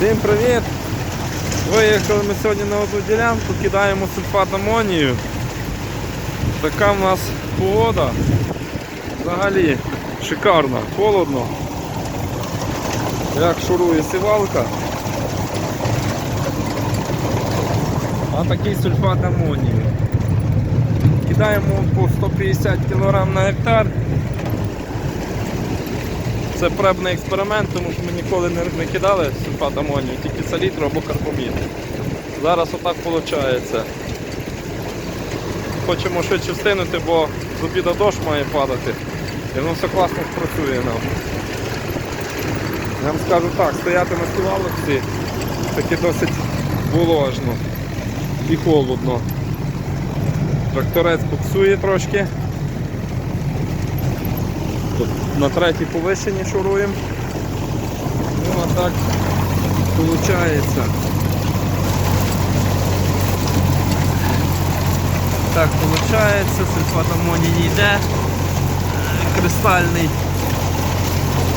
Всім привіт! Виїхали ми сьогодні на одну ділянку, кидаємо сульфат амонію. Така в нас погода. Взагалі шикарна, холодно. Як шурує сівалка. А такий сульфат амонію. Кидаємо по 150 кг на гектар. Це пребний експеримент, тому що ми ніколи не, не кидали сульфат амонію, тільки салітру або карбамід. Зараз отак виходить. Хочемо швидше встигнути, бо з обіда дощ має падати. І воно все класно працює нам. Я вам скажу так, стояти на сівалочці таки досить воложно і холодно. Тракторець буксує трошки. Тут на третій повищенні шуруємо. Ну а так виходить. Так виходить, сульфат амонії йде. Е, Кристальний.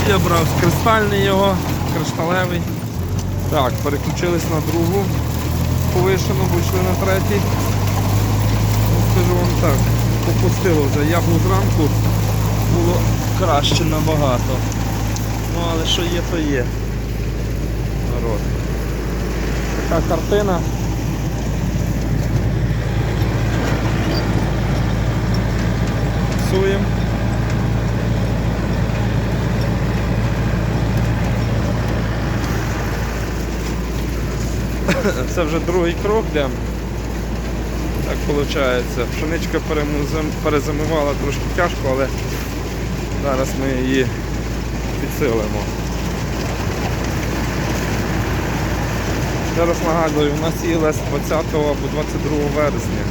Я брав кристальний його, кришталевий. Так, переключились на другу повишену, бо йшли на третій. Ну, Скажу вам так, попустило вже яблу зранку було краще набагато. Ну але що є, то є. Народ. Така картина. Псуємо. Це вже другий крок йдемо. Так виходить. Пшеничка перезимувала трошки тяжко, але зараз ми її підсилимо. Зараз нагадую, у нас є лес 20 або 22 вересня.